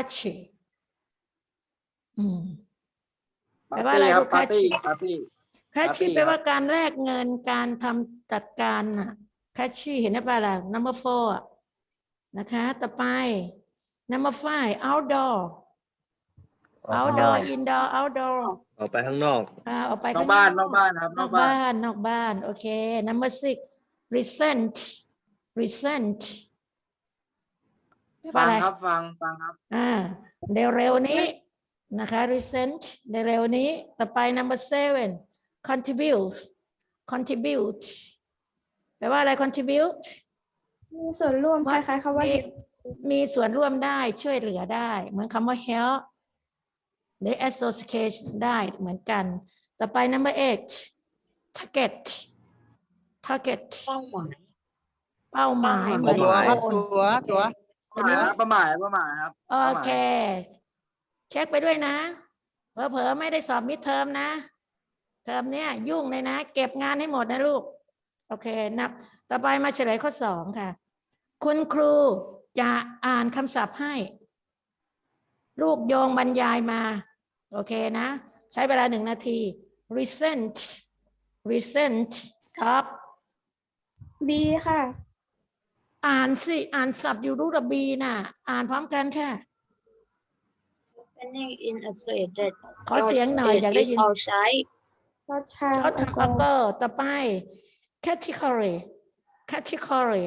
catchy อืมปาแปลร์ว่าอะไรตี้ครับลูกปาร์ตี้ catchy ปาร์ตี้ catchy Party แปลว่าครับการแลกเงินการทำจัดการน่ะ catchy เห็นไหมป่ะล่ะ number four อะนะคะ ต่อไป number five outdoor outdoor indoor outdoor ออกไปข้างนอกอ่าออกไปนอกข้งบ้านนอกบ้านครับนนออกกบ้านบ้านนอกบ้าน โอเค number six recent recent แปลว่า ฟังอะไรครับฟังฟังครับ อ่าเร็วๆนี้นะคะ recent เร็วๆนี้ ต่อไป number seven contribute contribute แปลว่าอะไร contribute มีส่วนร่วมคล้ายๆคำว่ามีมีส่วนร่วมได้ช่วยเหลือได้ เหมือนคำว่า help หรือ association ได้เหมือนกัน ต่อไป number eight target target เป้าหมาย เป้าหมายเหมือนเป้าหมา ยคนตัวตัวทีนี้ประมาทประมาทครับ โอเค เช็คไปด้วยนะเผลอๆไม่ได้สอบมิดเทอมนะ เทอมเนี้ยยุ่งเลยนะ เก็บงานให้หมดนะลูก โอเค นับ ต่อไปมาเฉลยข้อสองค่ะ คุณครูจะอ่านคำศัพท์ให้ ลูกโยงบรรยายมา โอเคนะ ใช้เวลาหนึ่งนาที recent recent ครับบีค่ะ อ่านสิ อ่านศัพท์อยู่รูปบีน่ะ อ่านพร้อมกันค่ะ happening in a place that ขอเสียงหน่อยอยากได้ยิน is outside ก็ชาช็อตทาเกอร์ต่อไป category category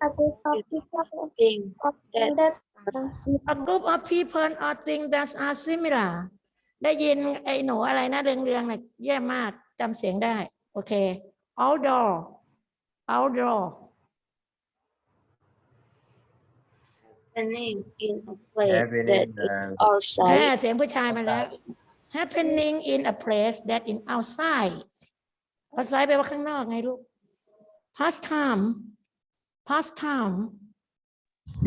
อากุปปิกา thing ออฟเดต a group of people or things that are similar ได้ยินไอ้หนูอะไรนะเรืองๆน่ะแย่มากจำเสียงได้ โอเค outdoor outdoor happening in a place Happening that in is a- แม่ outside เสียงผู้ชายมาแล้ว happening in a place that in outside outside แปลว่าข้างนอกไงลูก past time past time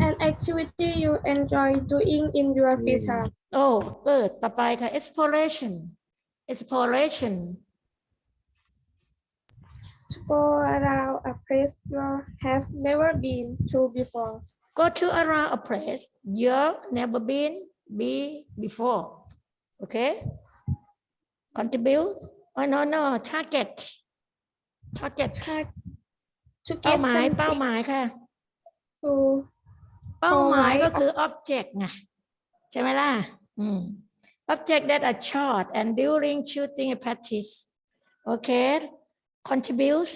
an activity you enjoy doing in your free time โอ้เกิดต่อไปค่ะ exploration exploration to go around a place you have never been to before go to around a place you've never been be before okay contribute oh no no target target to เป้า get หมาย เป้า something หมายค่ะ to เป้าหมาย Alright. ก็คือ object ไงใช่ไหมล่ะ อืม object that are shot and during shooting a practice okay contribute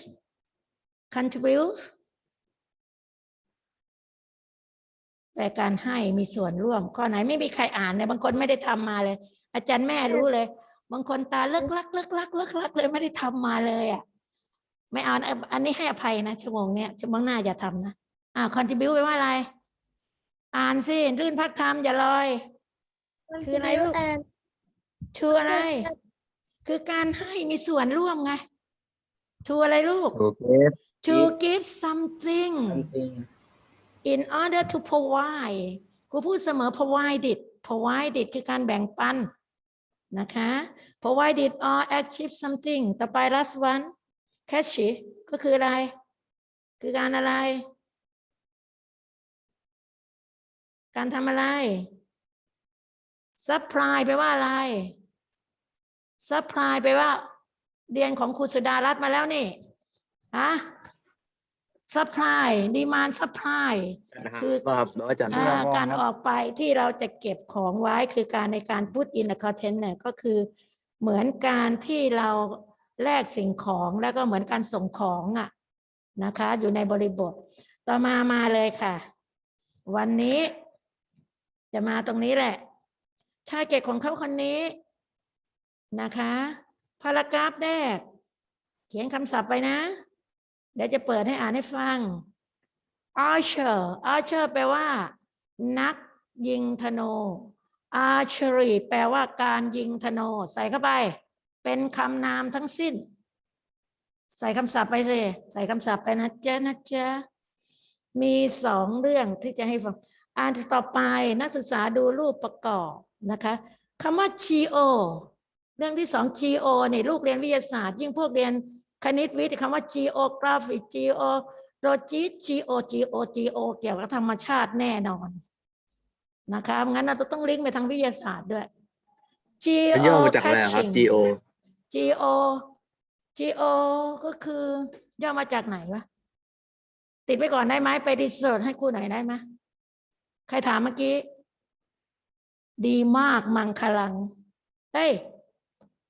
contribute แปลการให้มีส่วนร่วม ข้อไหนไม่มีใครอ่านเนี่ยบางคนไม่ได้ทำมาเลย อาจารย์แม่รู้เลย บางคนตาเลิกลักเลิกลักเลิกลักเลยไม่ได้ทำมาเลยอะไม่เอานะอันนี้ให้อภัยนะชั่วโมงเนี้ยชั่วโมงหน้าอย่าทำนะอ่า contribute แปลว่าอะไร อ่านสิรื่นพักธรรมอย่าลอย คืออะไรลูก and ชูอะไร คือการให้มีส่วนร่วมไง ชูอะไรลูก to give to give something something in order to provide ครูพูดเสมอ provide it provide it คือการแบ่งปันนะคะ provide it or achieve something ต่อไป last one catch it ก็คืออะไร คือการอะไร การทำอะไร supply แปลว่าอะไร supply แปลว่า เรียนของครูสุดารัตน์มาแล้วนี่ฮะ supply demand supply คือว่าครับน้องอาจารย์อ่าการออกไปที่เราจะเก็บของไว้คือการในการ put in a content เนี่ยก็คือเหมือนการที่เราแลกสิ่งของแล้วก็เหมือนการส่งของอะนะคะ อยู่ในบริบท ต่อมามาเลยค่ะ วันนี้ จะมาตรงนี้แหละ ชาเกตของเขาคนนี้นะคะ พารากราฟแรก เขียนคำศัพท์ไปนะ เดี๋ยวจะเปิดให้อ่านให้ฟัง archer archer แปลว่า นักยิงธนู archery แปลว่าการยิงธนู ใส่เข้าไป เป็นคำนามทั้งสิ้น ใส่คำศัพท์ไปสิ ใส่คำศัพท์ไปนะจ๊ะนะจ๊ะ มีสองเรื่องที่จะให้ฟังอ่านต่อไปนักศึกษาดูรูปประกอบนะคะคำว่า geo เรื่องที่สอง geo เนี่ยลูกเรียนวิทยาศาสตร์ ยิ่งพวกเรียนคณิตวิทย์คำว่า geography geo โรจิต G O G O G O เกี่ยวกับธรรมชาติแน่นอนนะคะงั้นเราต้องลิงก์ไปทางวิทยาศาสตร์ด้วย G มันย่อมาจากอะไรครับ touching GO G O G O ก็คือย่อมาจากไหนวะติดไปก่อนได้ไหมไปรีเสิร์ชให้ครูหน่อยได้ไหมใครถามเมื่อกี้ ดีมากมังคลัง เฮ้ย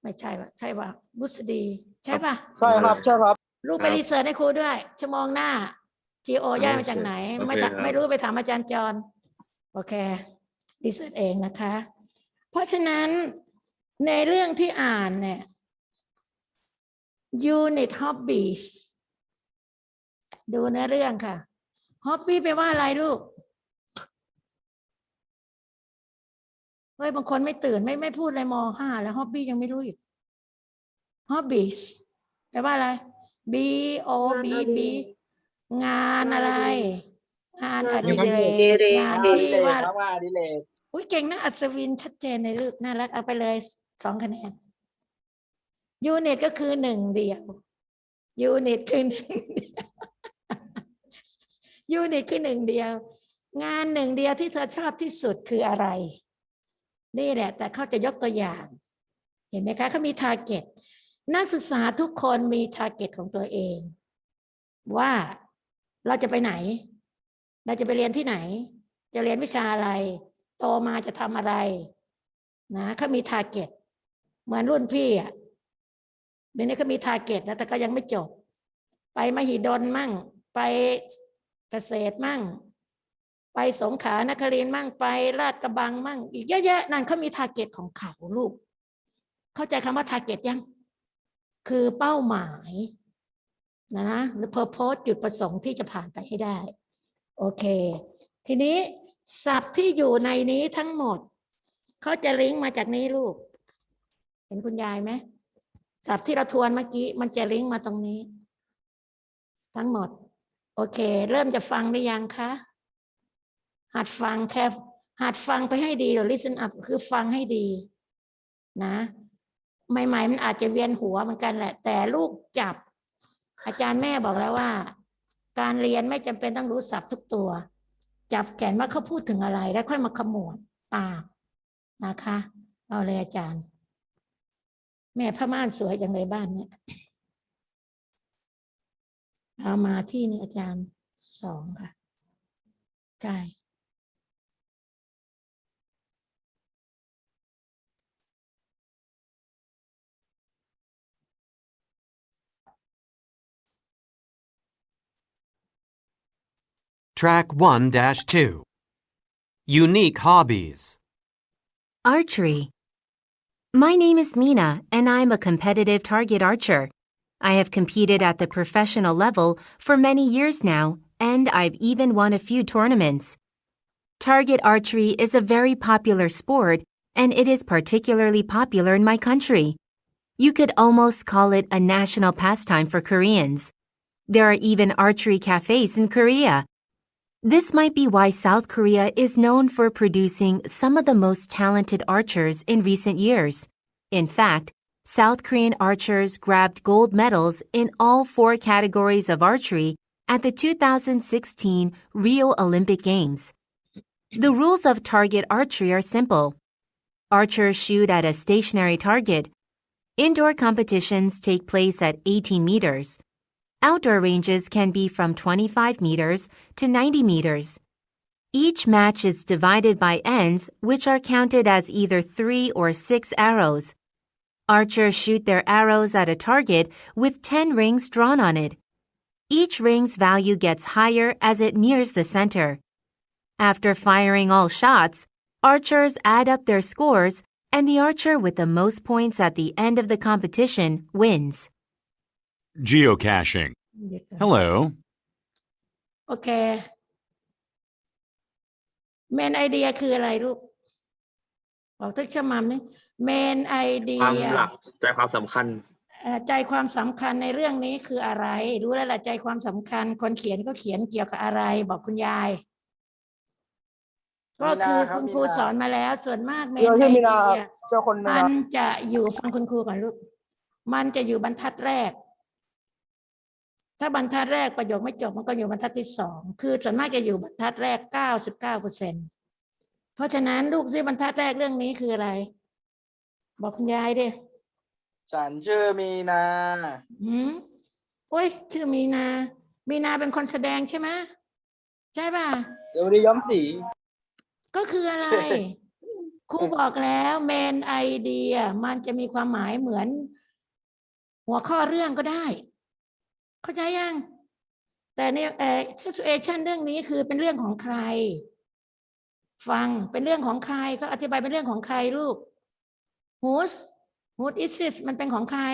ไม่ใช่ปะใช่ปะบุษดี ใช่ปะใช่ครับใช่ครับ ลูกไปครับรีเสิร์ชให้ครูด้วย ชั่วโมงหน้า G O ย่อยมาจากไหน โอเคไม่ถามครับ ไม่รู้ไปถามอาจารย์จรโอเครีเสิร์ชเองนะคะ เพราะฉะนั้นในเรื่องที่อ่านเนี่ย unit hobbies ดูในเรื่องค่ะ hobby แปลว่าอะไรลูก เฮ้ยบางคนไม่ตื่นไม่ไม่พูดเลยมห้าแล้ว hobby ยังไม่รู้อีก hobbies แปลว่าอะไร b o b b งานอะไร งานอดิเรกงานที่ว่าครับว่าดิเลกอุ้ยเก่งนะอัศวินชัดเจนในลูกน่ารักเอาไปเลยสองคะแนนยูนิตก็คือหนึ่งเดียวยูนิตคือหนึ่งเดียวยูนิตคือหนึ่งเดียว งานหนึ่งเดียวที่เธอชอบที่สุดคืออะไร นี่แหละ แต่เขาจะยกตัวอย่าง เห็นไหมคะเขามีทาร์เก็ตนักศึกษาทุกคนมีทาร์เก็ตของตัวเอง ว่าเราจะไปไหน เราจะไปเรียนที่ไหน จะเรียนวิชาอะไร โตมาจะทำอะไร นะเขามีทาร์เก็ตเหมือนรุ่นพี่อะเดี๋ยวนี้เขามีทาร์เก็ตนะแต่ก็ยังไม่จบ ไปมหิดลมั่ง ไปเกษตรมั่ง ไปสงขลานครินทร์มั่งไปลาดกระบังมั่ง อีกเยอะแยะนั่นเขามีทาร์เก็ตของเขาลูก เข้าใจคำว่าทาร์เก็ตยัง คือเป้าหมายนะนะหรือ purpose จุดประสงค์ที่จะผ่านไปให้ได้ โอเค ทีนี้ศัพท์ที่อยู่ในนี้ทั้งหมด เขาจะลิงก์มาจากนี้ลูก เห็นคุณยายไหมศัพท์ที่เราทวนเมื่อกี้ มันจะลิงก์มาตรงนี้ ทั้งหมด โอเค เริ่มจะฟังหรือยังคะ หัดฟังแค่หัดฟังไปให้ดีหรือ listen up คือฟังให้ดี นะ ใหม่ๆมันอาจจะเวียนหัวเหมือนกันแหละ แต่ลูกจับ อาจารย์แม่บอกแล้วว่า การเรียนไม่จำเป็นต้องรู้ศัพท์ทุกตัว จับแกนว่าเขาพูดถึงอะไร แล้วค่อยมาขมวดตามนะคะ เอาเลยอาจารย์ แม่ผ้าม่านสวยจังเลยบ้านเนี่ยเอามาที่นี่อาจารย์สองค่ะ ใช่ Track 1 2. Unique hobbies. Archery. My name is Mina, and I'm a competitive target archer. I have competed at the professional level for many years now, and I've even won a few tournaments. Target archery is a very popular sport, and it is particularly popular in my country. You could almost call it a national pastime for Koreans. There are even archery cafes in Korea. This might be why South Korea is known for producing some of the most talented archers in recent years. In fact, South Korean archers grabbed gold medals in all four categories of archery at the 2016 Rio Olympic Games. The rules of target archery are simple. Archers shoot at a stationary target. Indoor competitions take place at 18 meters. Outdoor ranges can be from 25 meters to 90 meters. Each match is divided by ends, which are counted as either three or six arrows. Archers shoot their arrows at a target with 10 rings drawn on it. Each ring's value gets higher as it nears the center. After firing all shots, archers add up their scores, and the archer with the most points at the end of the competition wins. Geocaching. เดี๋ยวก่อน Hello. โอเคเมนไอเดียคืออะไรลูกบอกทึกชะมัมนี่เมนไอเดีความยหลักใจความสำคัญใจความสำคัญในเรื่องนี้คืออะไร รู้แล้วล่ะใจความสำคัญ คนเขียนก็เขียนเกี่ยวกับอะไร บอกคุณยาย ก็คือมีนาครับคุณครูมีนาสอนมาแล้ว ส่วนมากเมนเจอไอที่มีเดีนาครับยเจอคนมีมันา นจะอยู่ฟังคุณครูก่อนลูก มันจะอยู่บรรทัดแรก ถ้าบรรทัดแรกประโยคไม่จบมันก็อยู่บรรทัดที่สองคือส่วนมากจะอยู่บรรทัดแรกเก้าสิบเก้าเปอร์เซ็นเพราะฉะนั้นลูกซิบรรทัดแรกเรื่องนี้คืออะไร บอกคุณยายดิฉันชื่อมีนาหืมโอ้ยชื่อมีนา มีนาเป็นคนแสดงใช่ไหมใช่ป่ะเดี๋ยววันนี้ย้อมสี ก็คืออะไร ครูบอกแล้วเมนไอเดียมันจะมีความหมายเหมือน หัวข้อเรื่องก็ได้ เข้าใจยัง แต่เนี่ยเอ่อ situation เรื่องนี้คือเป็นเรื่องของใคร ฟังเป็นเรื่องของใครก็อธิบายเป็นเรื่องของใครลูก whose whose is this มันเป็นของใคร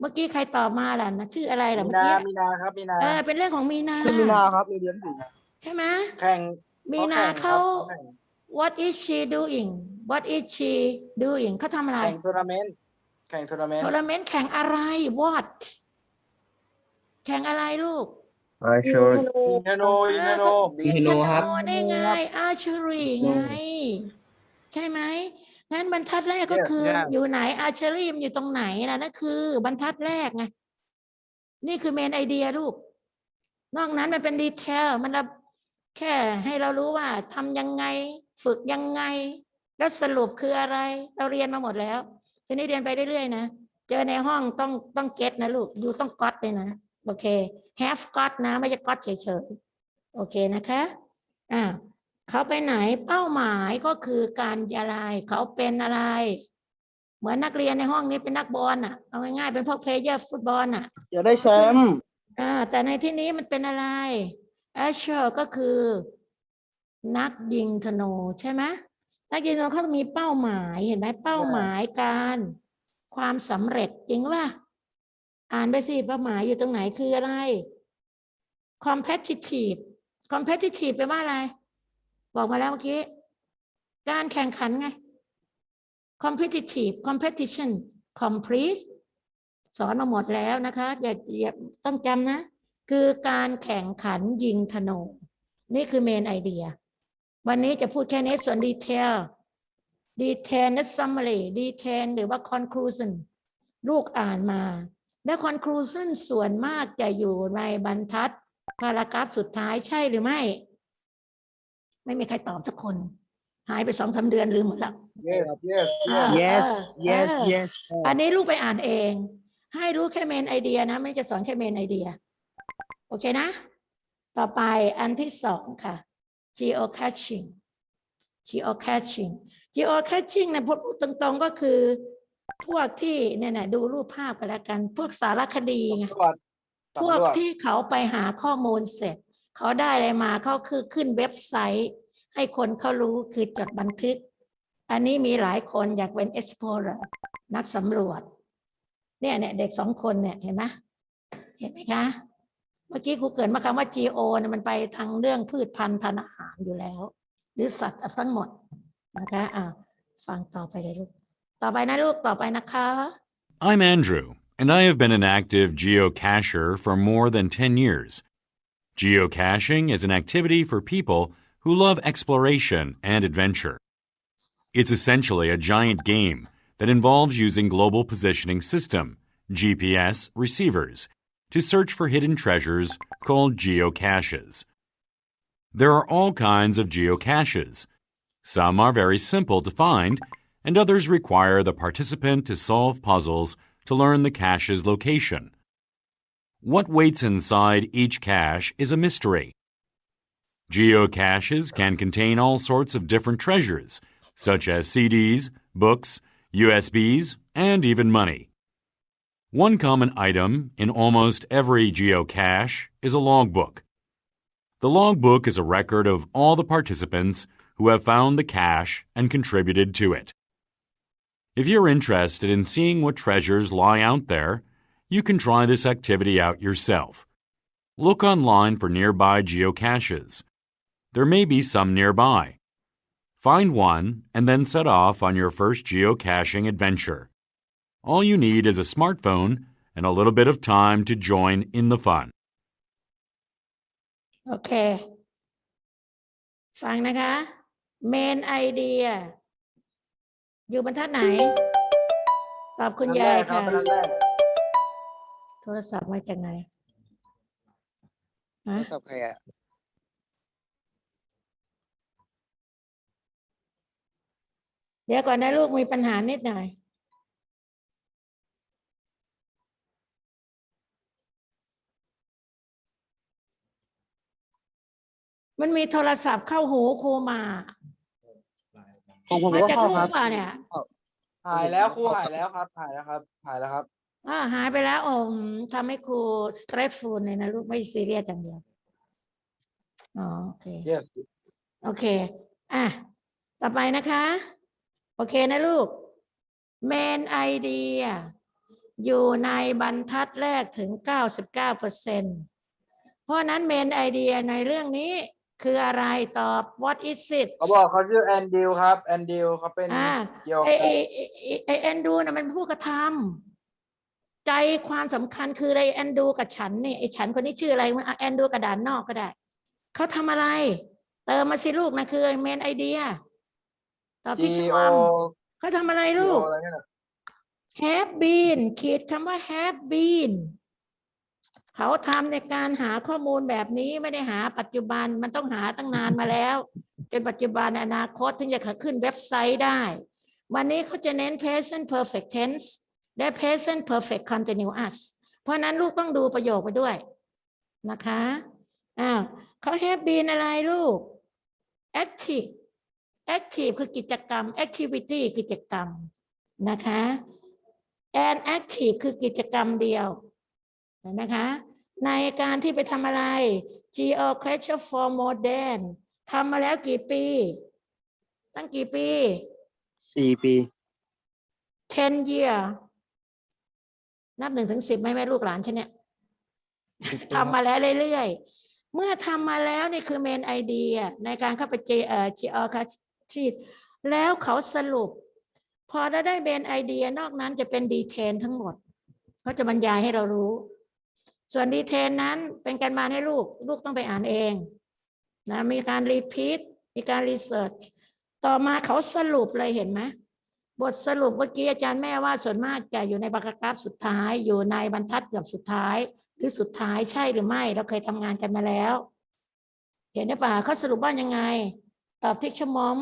เมื่อกี้ใครตอบมาล่ะนะชื่ออะไรล่ะมีเมื่อนา กี้มีนาครับ มีนาเออเป็นเรื่องของมีนาชื่อมีนาครับมีเรียนสีใช่ไหมแข่งมีนาแข่งเขาครับแข่ง what is she doing what is she doing เขาทำอะไร แข่งทัวร์นาเมนต์ แข่งทัวร์นาเมนต์ ทัวร์นาเมนต์แข่งอะไร what แข่งอะไรลูกยิงธนูยิงธนูยิงธนูได้ไง archery ไง ใช่ไหมงั้นบรรทัดแรกก็คืออยู่ไหน archery มันอยู่ตรงไหนล่ะนั่นคือ บรรทัดแรกไงนี่คือเมนไอเดียลูก นอกนั้นมันเป็นดีเทลมันละแค่ให้เรารู้ว่าทำยังไง ฝึกยังไง แล้วสรุปคืออะไร เราเรียนมาหมดแล้ว ทีนี้เรียนไปเรื่อยๆนะ เจอในห้องต้องต้องเก็ตนะลูก อยู่ต้องก๊อตเลยนะ โอเค have got นะ ไม่ใช่ก๊อตเฉยๆ โอเคนะคะอ่าเขาไปไหนเป้าหมายก็คือการอะไร เขาเป็นอะไร เหมือนนักเรียนในห้องนี้เป็นนักบอลอะเอาง่ายๆเป็นพวกเพลเยอร์ฟุตบอลอะจะได้แชมป์อ่าแต่ในที่นี้มันเป็นอะไร a s h e r ก็คือ นักยิงธนูใช่ไหมนักยิงธนูเขามีเป้าหมายเห็นไหมเป้าหมายการความสำเร็จจริงป่ะ อ่านไปสิเป้าหมายอยู่ตรงไหนคืออะไร competitive competitive แปลว่าอะไร บอกมาแล้วเมื่อกี้ การแข่งขันไง competitive competition complete สอนมาหมดแล้วนะคะ อย่าอย่าต้องจำนะ คือการแข่งขันยิงธนูนี่คือเมนไอเดีย วันนี้จะพูดแค่นี้ส่วนดีเทลดีเทลและ summary ดีเทลหรือว่า conclusion ลูกอ่านมา และ conclusion ส่วนมากจะอยู่ในบรรทัดพารากราฟสุดท้ายใช่หรือไม่ ไม่มีใครตอบสักคน หายไปสองสาเดือนลืมหมดแล้วเย้เย้อ่า yes เออ yes เออ yes อันนี้ลูกไปอ่านเอง ให้รู้แค่เมนไอเดียนะ ไม่จะสอนแค่เมนไอเดีย โอเคนะ ต่อไปอันที่สองค่ะ geocaching geocaching geocaching เนี่ยพูดตรงๆก็คือ พวกที่เนี่ยนะดูรูปภาพกันแล้วกัน พวกสารคดีไงสำรวจพวกสำรวจที่เขาไปหาข้อมูลเสร็จ เขาได้อะไรมาเขาคือขึ้นเว็บไซต์ ให้คนเขารู้คือจดบันทึก อันนี้มีหลายคนอยากเป็น explorer นักสำรวจ เนี่ยเนี่ยเด็กสองคนเนี่ยเห็นไหมเห็นไหมคะ เมื่อกี้ครูเกรินมาคำว่า GO เนี่ยมันไปทางเรื่องพืชพันธุ์ทานอาหารอยู่แล้ว หรือสัตว์ทั้งหมดนะคะอ่าฟังต่อไปเลยลูก ต่อไปนะลูกต่อไปนะคะ I'm Andrew, and I have been an active geocacher for more than 10 years. Geocaching is an activity for people who love exploration and adventure. It's essentially a giant game that involves using Global Positioning System, GPS, receivers to search for hidden treasures called geocaches. There are all kinds of geocaches. Some are very simple to find, and others require the participant to solve puzzles to learn the cache's location. What waits inside each cache is a mystery. Geocaches can contain all sorts of different treasures, such as CDs, books, USBs, and even money. One common item in almost every geocache is a logbook. The logbook is a record of all the participants who have found the cache and contributed to it. If you're interested in seeing what treasures lie out there, you can try this activity out yourself. Look online for nearby geocaches. There may be some nearby. Find one and then set off on your first geocaching adventure. All you need is a smartphone and a little bit of time to join in the fun. โอเค ฟังนะคะ เมนไ อเดียอยู่บรรทัดไหน ตอบคุณยายครัค่ะบอันแรกโทรศัพท์มาจากไหนฮะศัพท์ใครอะเดี๋ยวก่อนนะลูกมีปัญหานิดหน่อย มันมีโทรศัพท์เข้าหูครูมา ของผมมาก็จากเข้าลูครักบป่ะเนี่ยหายแล้วครูหายแล้วครับหายแล้วครับหายแล้วครับ อ่าหายไปแล้วโอมทำให้ครูสเตรสฟูลเลยนะลูกไม่ซีเรียสอย่างเดียวอ๋อโอเค yes โอเค อะ ต่อไปนะคะ โอเคนะลูก main idea อยู่ในบรรทัดแรกถึง 99เปอร์เซ็นเพราะฉะนั้น main idea ในเรื่องนี้ คืออะไรตอบ what is it เขาบอกเขาชื่อแอนดิวครับแอนดิวเขาเป็นอ่าเกี่ยวไอกับไอไอ้ไอ้ไอแอนดูนะมันผู้กระทำใจความสำคัญคือไอแอนดูกับฉันนี่ไอฉันคนนี้ชื่ออะไรมันอะแอนดูกระดานนอกก็ได้เขาทำอะไร เติมมาสิลูกนะคือเมนไอเดียตอบที่ G ช O มเขาทำอะไร G ลู O กอะไรเนี่ย have been ขีดคำว่า have been เขาทำในการหาข้อมูลแบบนี้ไม่ได้หาปัจจุบันมันต้องหาตั้งนานมาแล้ว จนปัจจุบันอนาคตถึงจะขึ้นเว็บไซต์ได้ วันนี้เขาจะเน้น present perfect tense และ present perfect continuous เพราะนั้นลูกต้องดูประโยคไปด้วยนะคะอ้าวเขา have been อะไรลูก active active คือกิจกรรม activity กิจกรรมนะคะ and active คือกิจกรรมเดียว นไหมคะ ในการที่ไปทำอะไร geocaching for modern ทำมาแล้วกี่ปี ตั้งกี่ปี สี่ปี 10 year นับหนึ่งถึงสิบไหมแม่ลูกหลานฉันเนี่ย ทำมาแล้วเรื่อยๆ เมื่อทำมาแล้วนี่คือเมนไอเดียในการเข้าไปเจเอ่อ geocaching แล้วเขาสรุป พอเราได้เมนไอเดียนอกนั้นจะเป็นดีเทนทั้งหมดเขาจะบรรยายให้เรารู้ ส่วนดีเทนนั้นเป็นการบ้านให้ลูก ลูกต้องไปอ่านเองนะมีการรีพีทมีการรีเสิร์ชต่อมาเขาสรุปเลยเห็นไหมบทสรุปเมื่อกี้อาจารย์แม่ว่าส่วนมากจะอยู่ในบรรทัดสุดท้าย อยู่ในบรรทัดเกือบสุดท้าย หรือสุดท้ายใช่หรือไม่เราเคยทำงานกันมาแล้ว เห็นหรือเปล่าเขาสรุปว่ายังไง ตอบทิกชมอม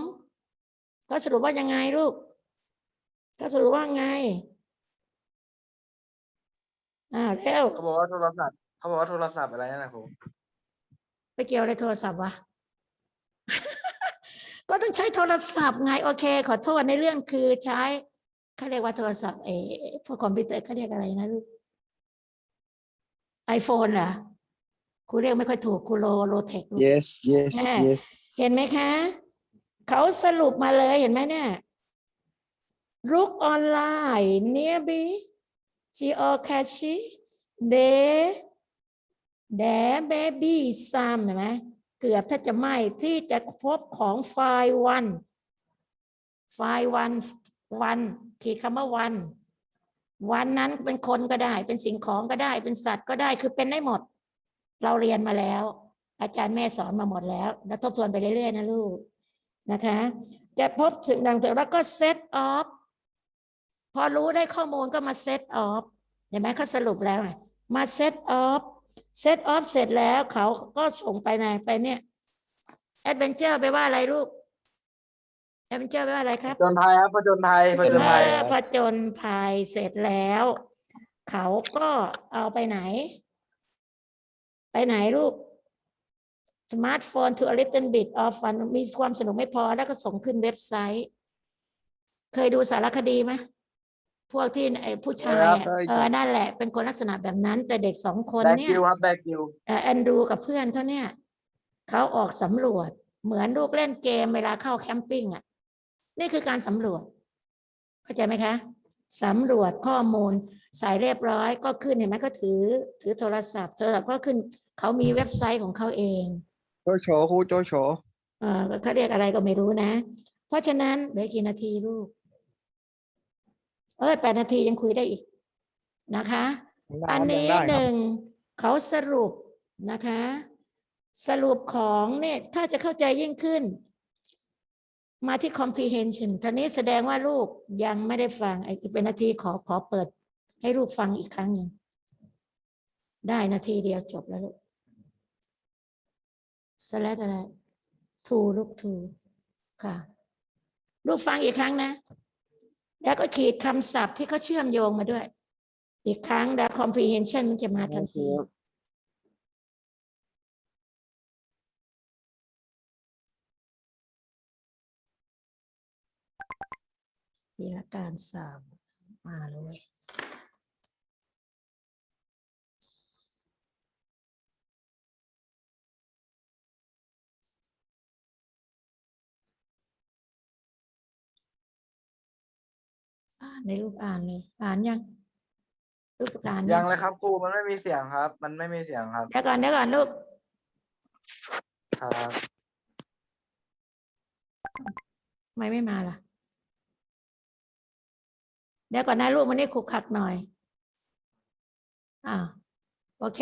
เขาสรุปว่ายังไงลูกเขาสรุปว่าไง อ้าวเร็วเขาบอกว่าโทรศัพท์เขาบอกว่าโทรศัพท์อะไรนั่นนะครูไปเกี่ยวอะไรโทรศัพท์วะ ก็ต้องใช้โทรศัพท์ไง โอเค ขอโทษในเรื่องคือใช้เขาเรียกว่าโทรศัพท์เออพวกคอมพิวเตอร์เขาเรียกอะไรนะลูกไอโฟนเหรอครูเรียกไม่ค่อยถูกครูโลโลเทค yes yes แม่ yes เห็นไหมคะ เขาสรุปมาเลยเห็นไหมเนี่ย look online nearby geocaching they there baby some เห็นไหมเกือบถ้าจะไม่ที่จะพบของไฟล์วันไฟล์วันวันขีดคำว่าวัน วันนั้นเป็นคนก็ได้ เป็นสิ่งของก็ได้ เป็นสัตว์ก็ได้ คือเป็นได้หมด เราเรียนมาแล้ว อาจารย์แม่สอนมาหมดแล้ว แล้วทบทวนไปเรื่อยๆนะลูกนะคะ จะพบสิ่งดังๆแล้วก็เซตออฟ พอรู้ได้ข้อมูลก็มาเซตออฟเห็นไหมเขาสรุปแล้วไงมาเซตออฟเซตออฟเสร็จแล้วเขาก็ส่งไปไหนไปเนี่ยแอดเวนเจอร์ไปว่าอะไรลูกแอดเวนเจอร์ไปว่าอะไรครับผจญภัยครับผจญภัยผจญภัยเมื่อผจญภัยเสร็จแล้ว เขาก็เอาไปไหน ไปไหนลูกสมาร์ทโฟน to a little bit of fun มีความสนุกไม่พอแล้วก็ส่งขึ้นเว็บไซต์ เคยดูสารคดีไหม พวกที่ไอ้ผู้ชายอะเออนั่นแหละ เป็นคนลักษณะแบบนั้น แต่เด็กสองคนแบกเนี่กิยวครับแบกกิวเอ่อแอนดรูกับเพื่อนเขาเนี่ยเขาออกสำรวจ เหมือนลูกเล่นเกมเวลาเข้าแคมปิ้งอะ นี่คือการสำรวจ เข้าใจไหมคะสำรวจข้อมูลใส่เรียบร้อยก็ขึ้นเห็นไหมก็ถือ ถือโทรศัพท์โทรศัพท์ก็ขึ้นเขามีเว็บไซต์ของเขาเอง โจโฉครูโจโฉ เออเขาเรียกอะไรก็ไม่รู้นะ เพราะฉะนั้นเหลือกี่นาทีลูก เออแปดนาทียังคุยได้อีกนะคะ อันนี้หนึ่งเขาสรุปนะคะ สรุปของเนี่ยถ้าจะเข้าใจยิ่งขึ้น มาที่ comprehension ทีนี้แสดงว่าลูกยังไม่ได้ฟังไอ้อีกเป็นนาทีขอขอเปิดให้ลูกฟังอีกครั้งหนึ่งได้นาทีเดียวจบแล้วลูก slash อะไร to ลูก to ค่ะ ลูกฟังอีกครั้งนะ แล้วก็ขีดคำศัพท์ที่เขาเชื่อมโยงมาด้วย อีกครั้งแล้ว comprehension มันจะมาทันทีทีละการสามมาเลย ในรูปอ่านเลยอ่านยังลูกอ่านยังเลยครับครูมันไม่มีเสียงครับ มันไม่มีเสียงครับเดี๋ยวก่อนเดี๋ยวก่อนลูกครับทำไมไม่มาล่ะ เดี๋ยวก่อนนะลูกมันนี่ขุกขักหน่อยอ่าโอเค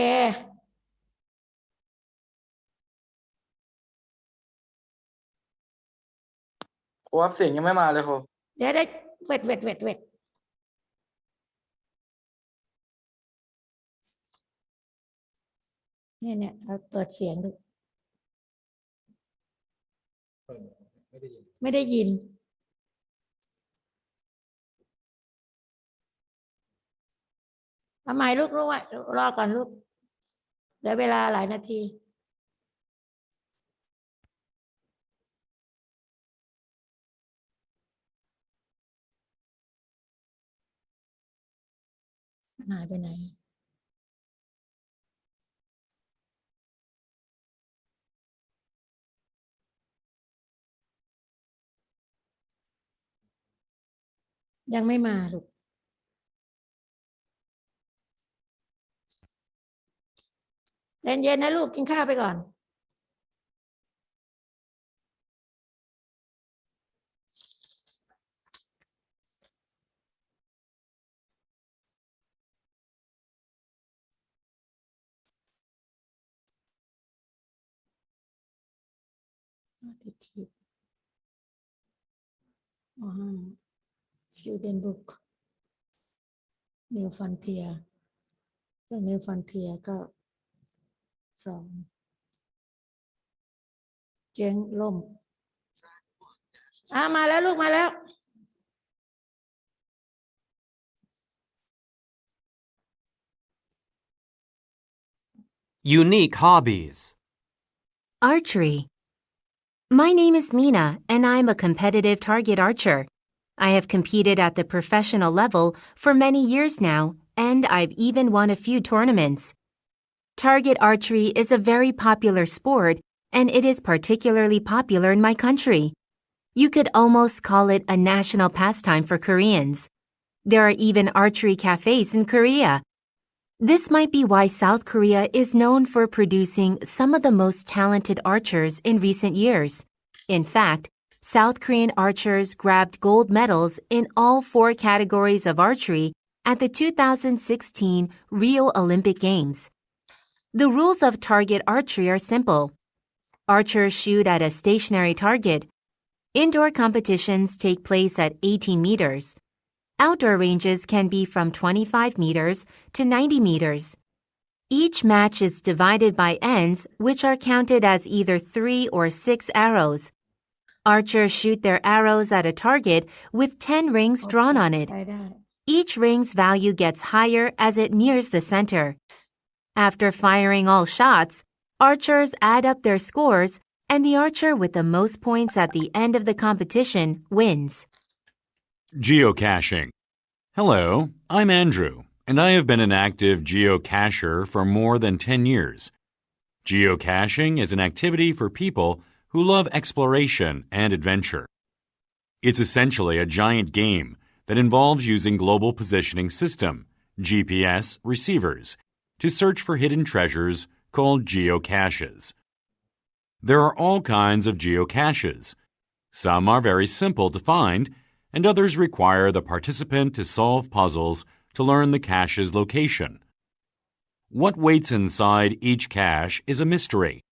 ครูครับเสียงยังไม่มาเลยครูเดี๋ยวได้ เวทเวทเวทเวทเนี่ยเนี่ยเราเปิดเสียงดูไม่ได้ยินทำไมลูกรู้ว่ารอก่อนลูกเดี๋ยวเวลาหลายนาที หายไปไหน ยังไม่มาลูกเย็นๆนะลูกกินข้าวไปก่อน Not the kid. อ๋อ Student book New Frontier ก็ New Frontier ก็สองเจ๊งล่มอ่ามาแล้วลูกมาแล้ว Unique hobbies. Archery. My name is Mina, and I'm a competitive target archer. I have competed at the professional level for many years now, and I've even won a few tournaments. Target archery is a very popular sport, and it is particularly popular in my country. You could almost call it a national pastime for Koreans. There are even archery cafes in Korea. This might be why South Korea is known for producing some of the most talented archers in recent years. In fact, South Korean archers grabbed gold medals in all four categories of archery at the 2016 Rio Olympic Games. The rules of target archery are simple. Archers shoot at a stationary target. Indoor competitions take place at 18 meters. Outdoor ranges can be from 25 meters to 90 meters. Each match is divided by ends, which are counted as either three or six arrows. Archers shoot their arrows at a target with 10 rings drawn on it. Each ring's value gets higher as it nears the center. After firing all shots, archers add up their scores, and the archer with the most points at the end of the competition wins. Geocaching. Hello, I'm Andrew, and I have been an active geocacher for more than 10 years. Geocaching is an activity for people who love exploration and adventure. It's essentially a giant game that involves using Global Positioning System, GPS, receivers to search for hidden treasures called geocaches. There are all kinds of geocaches. Some are very simple to find, and others require the participant to solve puzzles to learn the cache's location. What waits inside each cache is a mystery.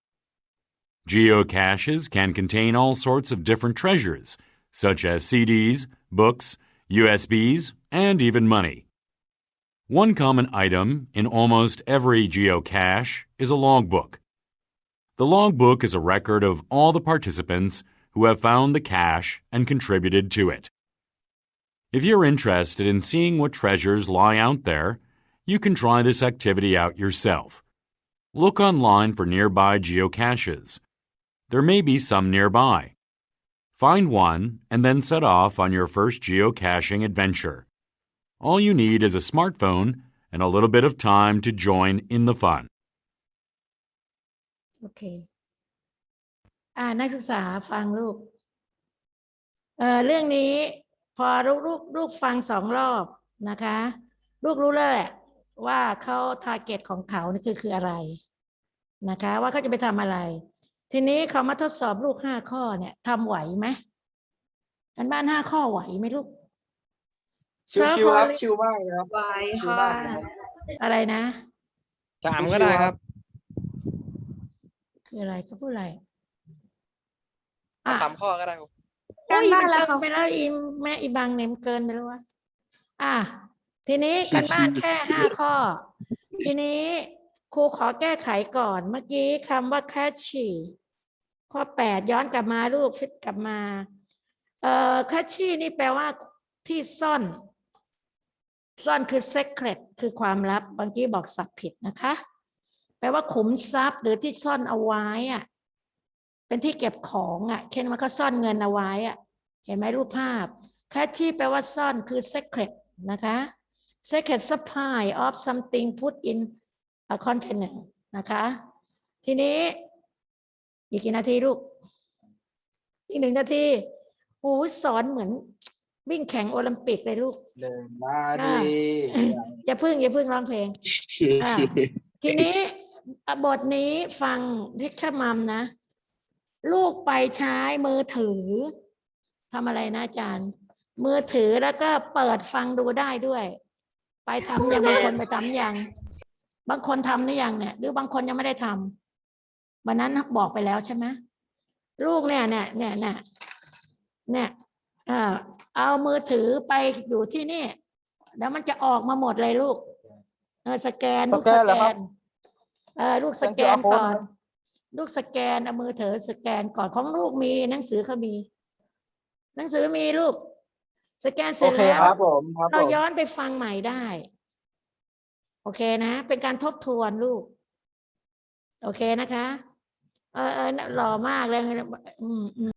Geocaches can contain all sorts of different treasures, such as CDs, books, USBs, and even money. One common item in almost every geocache is a logbook. The logbook is a record of all the participants who have found the cache and contributed to it. If you're interested in seeing what treasures lie out there, you can try this activity out yourself. Look online for nearby geocaches. There may be some nearby. Find one and then set off on your first geocaching adventure. All you need is a smartphone and a little bit of time to join in the fun. โอเค อ่านักศึกษาฟังลูก เอ่อเรื่องนี้ พอลูกลูกลูกฟังสองรอบนะคะ ลูกรู้แล้วแหละว่าเขาทาร์เก็ตของเขานี่คือคืออะไรนะคะ ว่าเขาจะไปทำอะไร ทีนี้เขามาทดสอบลูกห้าข้อเนี่ยทำไหวไหมกันบ้านห้าข้อไหวไหมลูกชิวๆครับ Circle ชิวมากเลยครับไว้ชิวค่ะมากเลยครับอะไรนะ สามก็ได้ครับ คืออะไรเขาพูดอะไรเอาสามข้อก็ได้ครับโอ้ยการ มันบ้านแล้วเกินค่ะไปแล้วอีแม่อีบังเนี่ยมันเกินไปแล้ววะอะทีนี้กันบ้านแค่ห้าข้อ ทีนี้ครูขอแก้ไขก่อนเมื่อกี้คำว่า catchy ข้อแปดย้อนกลับมาลูกฟิตกลับมา เอ่อ catchy นี่แปลว่าที่ซ่อน ซ่อนคือ secret คือความลับบางทีบอกสับผิดนะคะ แปลว่าขุมทรัพย์หรือที่ซ่อนเอาไว้อะเป็นที่เก็บของอะเช่นมันก็ซ่อนเงินเอาไว้อะ เห็นไหมรูปภาพ catchy แปลว่าซ่อนคือ secret นะคะ secret supply of something put in a container นะคะ ทีนี้ อีกกี่นาทีลูก อีกหนึ่งนาทีโอ้ยสอนเหมือนวิ่งแข่งโอลิมปิกเลยลูกหนึ่งนาทีอย่าพึ่งอย่าพึ่งร้องเพลงอ่าทีนี้อะบทนี้ฟังทิชมัมนะ ลูกไปใช้มือถือ ทำอะไรนะอาจารย์ มือถือแล้วก็เปิดฟังดูได้ด้วย ไปทำยังบางคนไปทำยัง บางคนทำหรือยังเนี่ย หรือบางคนยังไม่ได้ทำวันนั้นบอกไปแล้วใช่ไหมลูกเนี่ยเนี่ยเนี่ยเนี่ยเนี่ยเออเอามือถือไปอยู่ที่นี่ แล้วมันจะออกมาหมดเลยลูกเออสแกนลูกสสแกนเหรแกอครับนเออลูกสแกน QR code ก่อนครับลูกสแกนเอามือถือสแกนก่อนของลูกมีหนังสือเขามี หนังสือมีลูก สแกนเสโอร็จเคแล้วครับผมครับเราผมย้อนไปฟังใหม่ได้ โอเคนะ เป็นการทบทวนลูก โอเคนะคะ เออเออหล่อมากเลยอืมอืม